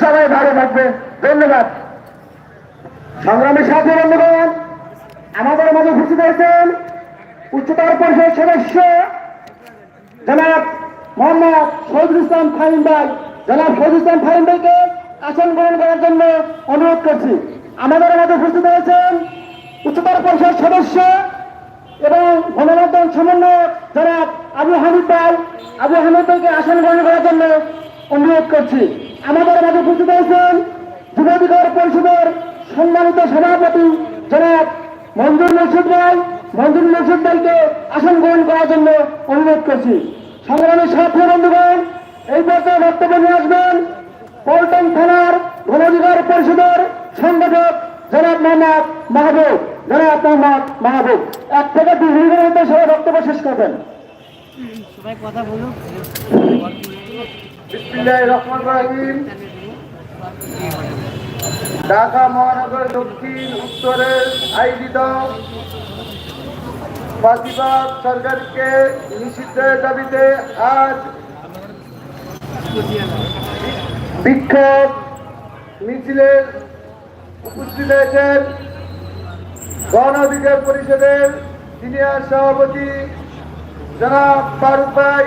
সবাই ভালো থাকবে। ধন্যবাদ। সংগ্রামী সাথে বন্ধুগণ, আমাদের মাঝে উপস্থিত হয়েছেন উচ্চতর পরিষদ সদস্য জনাব মোহাম্মদ শহীদুল ইসলাম ফাহিম ভাই। জনাব শহীদুল ইসলাম ফাহিম ভাইকে আসন গ্রহণ করার জন্য অনুরোধ করছি। আমাদের মাঝে উপস্থিত হয়েছেন উচ্চতর পরিষদ সদস্য এবং গণমাধ্যম সমন্বয়ক জনাব আবু হামিদ ভাই। আবু হামিদ ভাইকে আসন গ্রহণ করার জন্য অনুরোধ করছি। আমাদের মাঝে উপস্থিত হয়েছেন যুবাধিকার পরিষদের সম্মানিত সভাপতি জনাব মঞ্জুর মসুদ ভাই। মঞ্জুর মসুদ ভাইকে আসন গ্রহণ করার জন্য অনুরোধ করছি। সংগ্রামী সাথী বন্ধুগণ, এই পর্যায়ে বক্তব্য নিয়ে আসবেন পল্টন থানার গণাধিকার পরিষদের সংগঠক জনাব মোহাম্মদ মাহবুব। জনাব মোহাম্মদ মাহবুব, এক থেকে দুই মিনিটের মধ্যে সবাই বক্তব্য শেষ করবেন। সবাই কথা বলুন বিসমিল্লাহির রহমানির রহিম। ঢাকা মহানগর দক্ষিণ, উত্তরের আয়োজিত ফাঁসিবাদ সরকারকে নিষিদ্ধের দাবিতে আজ বিক্ষোভ মিছিলের উপস্থিত হয়েছেন গণ অধিকার পরিষদের সিনিয়র সভাপতি জনাব ভাই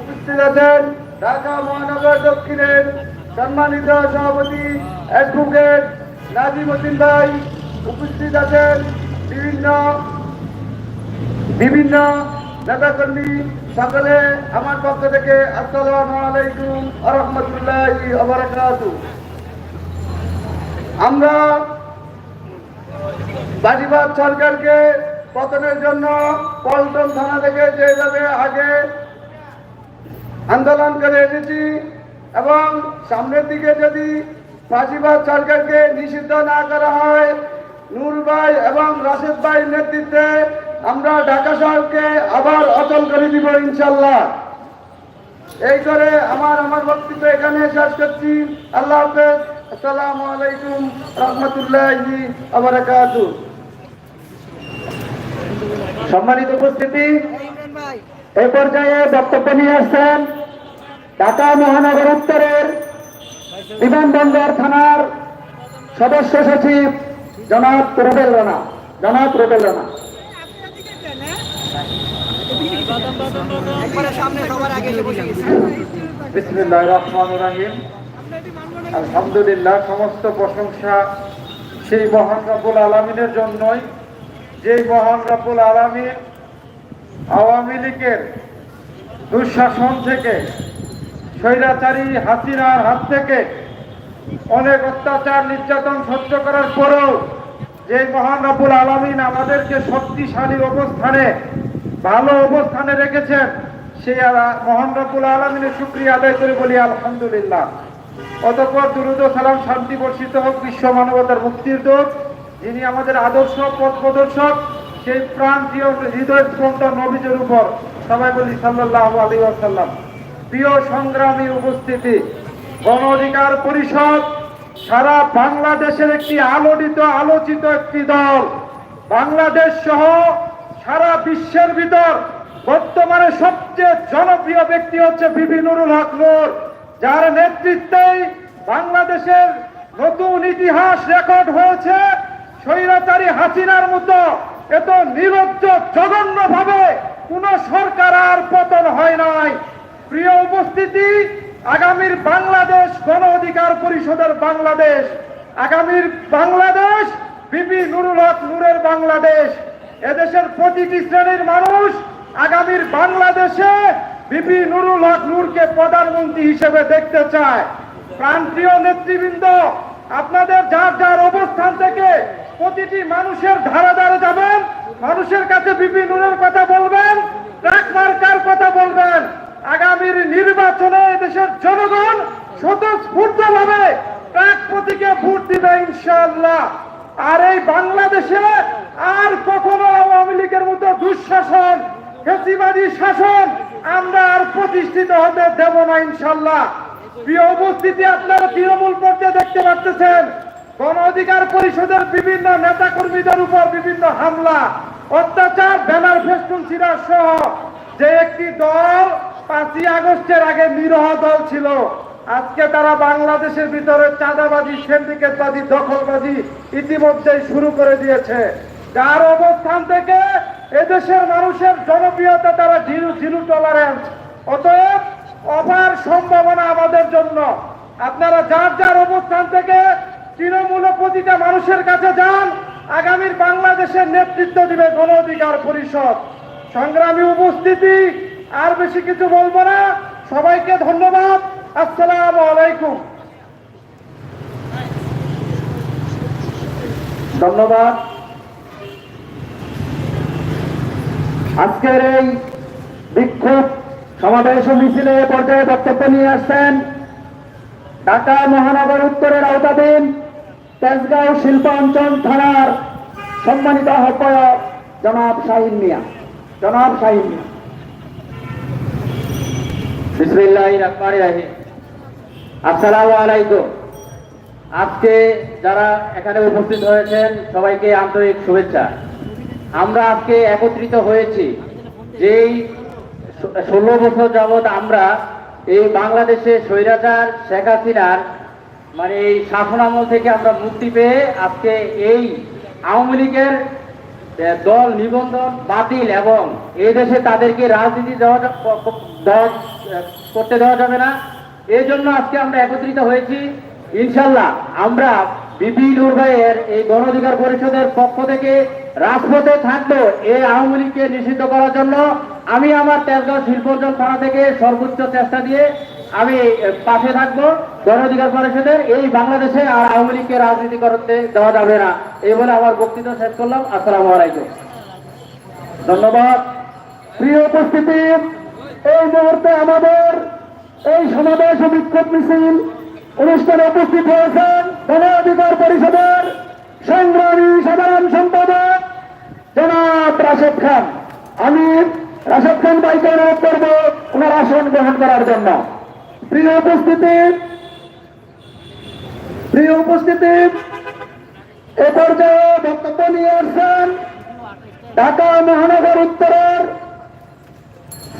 উপস্থিত আছেন। ঢাকা মহানগর দক্ষিণের সম্মানিত সভাপতি অ্যাডভোকেট নাজিম উদ্দিন ভাই উপস্থিত আছেন। বিভিন্ন বিভিন্ন নেতাকর্মী সকলে আমার পক্ষ থেকে আসসালামু আলাইকুম রহমতুল্লাহ আমরা বাজিবাদ সরকারকে পতনের জন্য পল্টন থানা থেকে যেভাবে আগে আন্দোলন করে এসেছি এবং সামনের দিকে যদি ফাঁসিবাদ সরকারকে নিষিদ্ধ না করা হয় নূর ভাই এবং রাশেদ ভাইয়ের নেতৃত্বে আমরা ঢাকা শহরকে আবার অচল করে দিব ইনশাল্লাহ এই করে আমার আমার বক্তব্য এখানে শেষ করছি। আল্লাহ হাফেজ। আসসালামু আলাইকুম রহমতুল্লাহি সম্মানিত উপস্থিতি এই পর্যায়ে বক্তব্য নিয়ে আসছেন ঢাকা মহানগর উত্তরের বিমানবন্দর থানার সদস্য সচিব জনাব রুবেল রানা। জনাব রুবেল রানা। আলহামদুলিল্লাহ, সমস্ত প্রশংসা সেই মহান রব্বুল আলমিনের জন্যই। যেই মহান রব্বুল আলমিন আওয়ামী লীগের দুঃশাসন থেকে স্বৈরাচারী হাসিনার হাত থেকে অনেক অত্যাচার, নির্যাতন সহ্য করার পরেও যে মহান রব্বুল আলমিন আমাদেরকে শক্তিশালী অবস্থানে, ভালো অবস্থানে রেখেছেন, সেই মহান রব্বুল আলমিনের শুক্রিয়া আদায় করে বলি আলহামদুলিল্লাহ। অতঃপর দুরুদ সালাম শান্তি বর্ষিত হোক, বিশ্ব মানবতার মুক্তির দোষ যিনি আমাদের আদর্শ, পথ প্রদর্শক সেই প্রাণ প্রিয় হৃদয় স্পন্দন নবীজের উপর সবাই বলি সাল্লাহ আলী আসাল্লাম প্রিয় সংগ্রামী উপস্থিতি, গণ অধিকার পরিষদ, সারা বাংলাদেশের একটি আলোড়িত, আলোচিত একটি দল, বাংলাদেশ সহ সারা বিশ্বের ভিতর বর্তমানে সবচেয়ে জনপ্রিয় ব্যক্তি হচ্ছে বিবি নুরুল হক নূর, যার নেতৃত্বেই বাংলাদেশের নতুন ইতিহাস রেকর্ড হয়েছে স্বৈরাচারী হাসিনার মতো। এত নিরজ্জ জঘন্য ভাবে কোন সরকার আর পতন হয় নাই। প্রিয় উপস্থিতি, আগামীর বাংলাদেশ গণ অধিকার পরিষদের বাংলাদেশ, আগামীর বাংলাদেশ বিপি নুরুল হক নূরের বাংলাদেশ, এদেশের প্রতিটি শ্রেণির মানুষ আগামীর বাংলাদেশে বিপি নুরুল হক নূরকে প্রধানমন্ত্রী হিসেবে দেখতে চায়। প্রান্তীয় নেতৃবৃন্দ, আপনাদের যার যার অবস্থান থেকে প্রতিটি মানুষের ধারে ধারে যাবেন, মানুষের কাছে বিপি নুরের কথা বলবেন, ট্রাক কথা বলবেন। আগামীর নির্বাচনে দেশের জনগণ স্বতঃস্ফূর্ত ভাবে ট্রাক ভোট দিবে ইনশাআল্লাহ। আর এই বাংলাদেশে আর কখনো আওয়ামী লীগের মতো দুঃশাসন, ফেসিবাদী শাসন আমরা আর প্রতিষ্ঠিত হতে দেব না ইনশাল্লাহ প্রিয় উপস্থিতি, আপনারা তৃণমূল পর্যায়ে দেখতে পাচ্ছেন গণ অধিকার পরিষদের বিভিন্ন নেতা কর্মীদের উপর বিভিন্ন হামলা, অত্যাচার, ব্যানার ফেস্টুন ছিড়া সহ যে একটি দল পাঁচই আগস্টের আগে নিরহ দল ছিল। আজকে তারা বাংলাদেশের ভিতরে চাঁদাবাজি সিন্ডিকেটবাজি দখলবাজি ইতিমধ্যেই শুরু করে দিয়েছে। যার অবস্থান থেকে এদেশের মানুষের জনপ্রিয়তা তারা জিরো জিরো টলারেন্স অতএব অপার সম্ভাবনা আমাদের জন্য। আপনারা যার যার অবস্থান থেকে তৃণমূল প্রতিটা মানুষের কাছে যান, আগামীর বাংলাদেশের নেতৃত্ব দিবে গণ অধিকার পরিষদ। সংগ্রামী উপস্থিতি, আর বেশি কিছু বলব না। সবাইকে ধন্যবাদ। আসসালাম আলাইকুম। ধন্যবাদ। আজকের এই বিক্ষোভ সমাবেশ মিছিলে পর্যায়ে বক্তব্য নিয়ে আসছেন ঢাকা মহানগর উত্তরের আওতাধীন তেজগাঁও শিল্পাঞ্চল থানার সম্মানিত আহ্বায়ক জনাব শাহিন মিয়া। জনাব শাহিন মিয়া। আসসালামু আলাইকুম। আজকে যারা এখানে উপস্থিত হয়েছেন, সবাইকে আন্তরিক শুভেচ্ছা। আমরা আজকে একত্রিত হয়েছি যেই ষোলো বছর যাবৎ আমরা এই বাংলাদেশে স্বৈরাচার শেখ হাসিনার মানে এই শাসনামল থেকে আমরা মুক্তি পেয়ে আজকে এই আওয়ামী লীগের দল নিবন্ধন বাতিল এবং এই দেশে তাদেরকে রাজনীতি দেওয়া করতে দেওয়া যাবে না। এই জন্য আজকে আমরা একত্রিত হয়েছি। ইনশাল্লাহ আমরা বিপি ভাইয়ের এই গণ অধিকার পরিষদের পক্ষ থেকে রাজপথে থাকব এই আওয়ামী লীগকে নিষিদ্ধ করার জন্য। আমি আমার তেজগাঁও শিল্পোদ্যোগ থানা থেকে সর্বোচ্চ চেষ্টা দিয়ে আমি পাশে থাকব গণ অধিকার পরিষদের। এই বাংলাদেশে আর আওয়ামী লীগকে রাজনীতি করতে দেওয়া যাবে না। এই বলে আমার বক্তৃতা শেষ করলাম। আসসালামু আলাইকুম। ধন্যবাদ। প্রিয় উপস্থিতি, এই মুহূর্তে আমাদের এই সমাবেশ ও বিক্ষোভ মিছিল অনুষ্ঠানে উপস্থিত হয়েছেন গণ অধিকার পরিষদের সংগ্রামী সাধারণ সম্পাদক জনাব রাশেদ খান। আমি রাশেদ খান ভাইকে অনুরোধ করব, ওনার আসন গ্রহণ করার জন্য। প্রিয় উপস্থিতি প্রিয় উপস্থিতি, এ পর্যায়ে বক্তব্য নিয়ে আসছেন ঢাকা মহানগর উত্তরের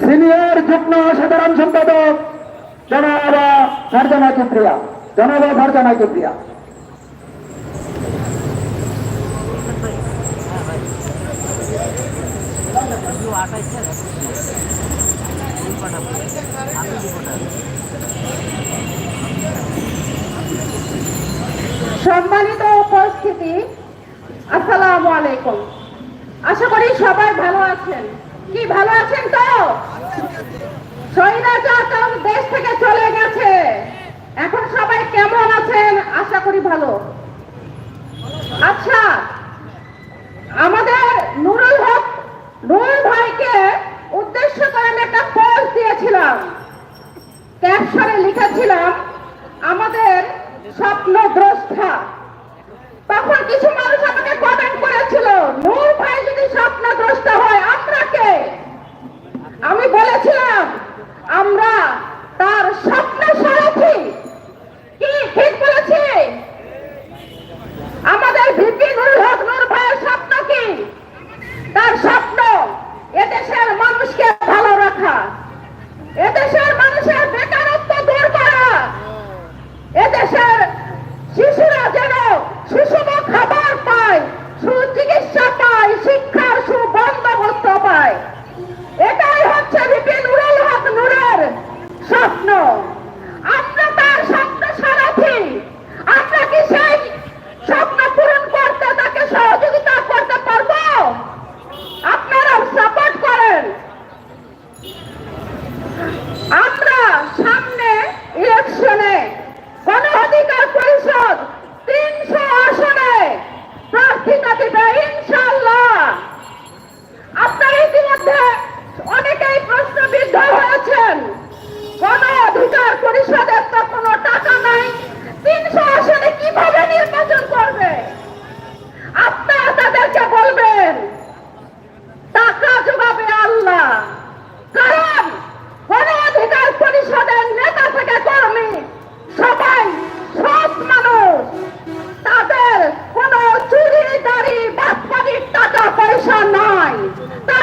সিনিয়র যুগ্ম সাধারণ সম্পাদক জনাবা ফারজানা কিপ্রিয়া জনাবা ফারজানা কিপ্রিয়া সম্মানিত উপস্থিতি, আসসালামু আলাইকুম। আশা করি সবাই ভালো আছেন। কি, ভালো আছেন তো? দেশ থেকে চলে গেছে। এখন সবাই কেমন আছেন? আশা করি ভালো। আচ্ছা আমাদের নুরুল হক, নুরুল ভাইকে উদ্দেশ্য করে আমি একটা দিয়েছিলাম ক্যাপশনে লিখেছিলাম, আমাদের স্বপ্ন দ্রষ্টা। তখন কিছু মানুষ আমাকে কমেন্ট করেছিল, নূর ভাই যদি স্বপ্ন দ্রষ্টা হয়, আমরা কে? আমি বলেছিলাম, আমরা তার স্বপ্ন সারথি। কি ঠিক বলেছি? আমাদের ভিপি নুরুল হক স্বপ্ন। 那。